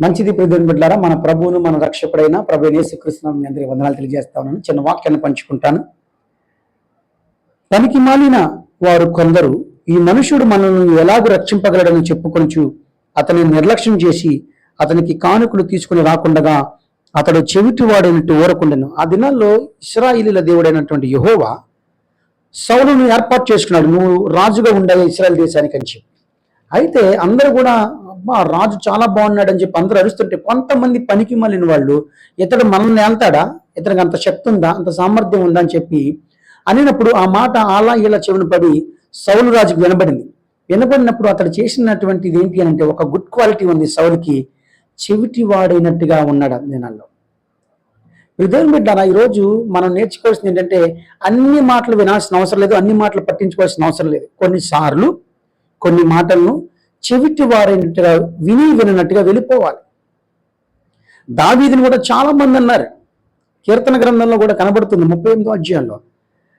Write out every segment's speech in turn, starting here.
మంచిది ప్రతిదిన బిడ్డారా మన ప్రభువును మన రక్షకుడైన ప్రభు నేసుకృష్ణ మీ అందరికీ వందనాలు తెలియజేస్తా ఉన్నాను. చిన్న వాక్యాన్ని పంచుకుంటాను. పనికి మాలిన వారు కొందరు ఈ మనుషుడు మనల్ని ఎలాగూ రక్షింపగలడని చెప్పుకొనుచు అతని నిర్లక్ష్యం చేసి అతనికి కానుకలు తీసుకుని రాకుండగా అతడు చెవిటి వాడైనట్టు ఆ దినాల్లో ఇస్రాయిలీల దేవుడైనటువంటి యహోవా సౌలును ఏర్పాటు చేసుకున్నాడు. నువ్వు రాజుగా ఉండాలి ఇస్రాయల్ దేశానికి అని చెప్పి. అయితే అందరూ కూడా అబ్బా రాజు చాలా బాగున్నాడు అని చెప్పి అందరూ అరుస్తుంటే కొంతమంది పనికి మళ్ళిన వాళ్ళు ఇతడు మనల్ని వెళ్తాడా ఇతనికి అంత శక్తి ఉందా? అంత సామర్థ్యం ఉందా? అని చెప్పి అనినప్పుడు ఆ మాట అలా ఇలా చెవిన పడి సౌలు రాజుకి వినబడింది. వినబడినప్పుడు అతడు చేసినటువంటిది ఏంటి అని అంటే ఒక గుడ్ క్వాలిటీ ఉంది సౌలుకి చెవిటి వాడైనట్టుగా ఉన్నాడు ఆ దినాల్లో విధులు బిడ్డారా ఈరోజు మనం నేర్చుకోవాల్సింది ఏంటంటే అన్ని మాటలు వినాల్సిన అవసరం లేదు అన్ని మాటలు పట్టించుకోవాల్సిన అవసరం లేదు. కొన్నిసార్లు కొన్ని మాటలను చెవిటి వారైనట్టుగా విని వినట్టుగా వెళ్ళిపోవాలి. దావీదిని కూడా చాలా మంది అన్నారు. కీర్తన గ్రంథంలో కూడా కనబడుతుంది ముప్పై ఎనిమిదో అధ్యాయంలో.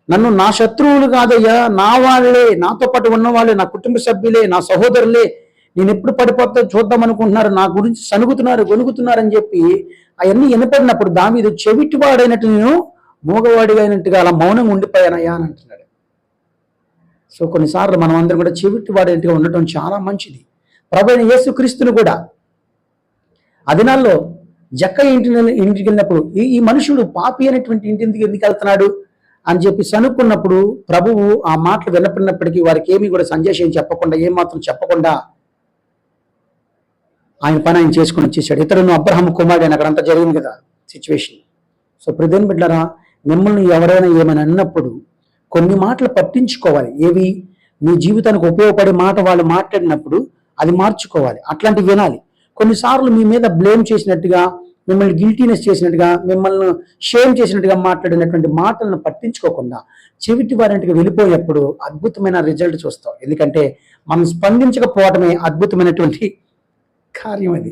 నన్ను నా శత్రువులు కాదయ్యా నా వాళ్ళే నాతో పాటు ఉన్న వాళ్ళే నా కుటుంబ సభ్యులే నా సహోదరులే నేను ఎప్పుడు పడిపోతా చూద్దాం అనుకుంటున్నారు నా గురించి సనుగుతున్నారు గొనుగుతున్నారు అని చెప్పి అవన్నీ వినపడినప్పుడు దావీదు చెవిటివాడైనట్టు నేను మూగవాడిగా అయినట్టుగా అలా మౌనంగా ఉండిపోయానయ్యా అని అంటున్నాడు. సో కొన్నిసార్లు మనం అందరం కూడా చెవిటి వాడేట్టుగా ఉండటం చాలా మంచిది. ప్రభు అయిన యేసుక్రీస్తుని కూడా. అదినాల్లో జక్క ఇంటి ఇంటికి వెళ్ళినప్పుడు ఈ ఈ మనుషుడు పాపి అనేటువంటి ఇంటి ఎందుకు ఎందుకు వెళ్తున్నాడు అని చెప్పి సనుక్కున్నప్పుడు ప్రభువు ఆ మాటలు వినపడినప్పటికీ వారికి ఏమీ కూడా సందేశం చెప్పకుండా ఏమాత్రం చెప్పకుండా ఆయన పని ఆయన చేసుకుని వచ్చేసాడు. ఇతరును అబ్రహం కుమారుడు అని అక్కడంతా జరిగింది కదా సిచ్యువేషన్. సో ప్రధాన బిడ్డరా మిమ్మల్ని ఎవరైనా ఏమైనా అన్నప్పుడు కొన్ని మాటలు పట్టించుకోవాలి. ఏవి? మీ జీవితానికి ఉపయోగపడే మాట వాళ్ళు మాట్లాడినప్పుడు అది మార్చుకోవాలి. అట్లాంటివి వినాలి. కొన్నిసార్లు మీ మీద బ్లేమ్ చేసినట్టుగా మిమ్మల్ని గిల్టీనెస్ చేసినట్టుగా మిమ్మల్ని షేమ్ చేసినట్టుగా మాట్లాడినటువంటి మాటలను పట్టించుకోకుండా చెవిటి వారింటికి వెళ్ళిపోయినప్పుడు అద్భుతమైన రిజల్ట్ చూస్తాం ఎందుకంటే మనం స్పందించకపోవటమే అద్భుతమైనటువంటి కార్యం అది.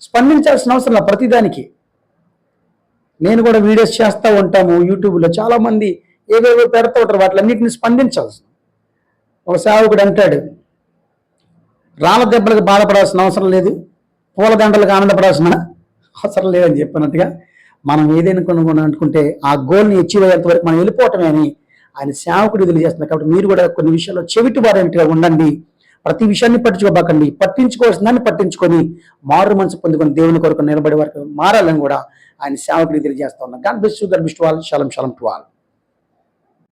స్పందించాల్సిన అవసరం ప్రతిదానికి. నేను కూడా వీడియోస్ చేస్తూ ఉంటాము యూట్యూబ్లో. చాలామంది ఏవేవో పెడతా ఉంటారు వాటిలన్నింటిని స్పందించాల్సి ఒక సేవకుడు అంటాడు రాళ్ళ దెబ్బలకు బాధపడాల్సిన అవసరం లేదు పూలదండలకు ఆనందపడాల్సిన అవసరం లేదని చెప్పినట్టుగా మనం ఏదైనా కొనుగోలు అనుకుంటే ఆ గోల్ని అచీవ్ అయ్యేంత వరకు మనం వెళ్ళిపోవటమే అని ఆయన సేవకుడు తెలియజేస్తున్నారు కాబట్టి మీరు కూడా కొన్ని విషయాల్లో చెవిటి వారంటిగా ఉండండి. ప్రతి విషయాన్ని పట్టించుకోబాకండి. పట్టించుకోవాల్సిన దాన్ని పట్టించుకొని మారు మనసు పొందుకొని దేవుని కొరకు నిలబడే వరకు మారాలని కూడా ఆయన సేవకుడికి తెలియజేస్తా ఉన్నాం గాడ్ బెస్ట్ గాడ్ వాళ్ళు శలం శలం టు వాళ్ళు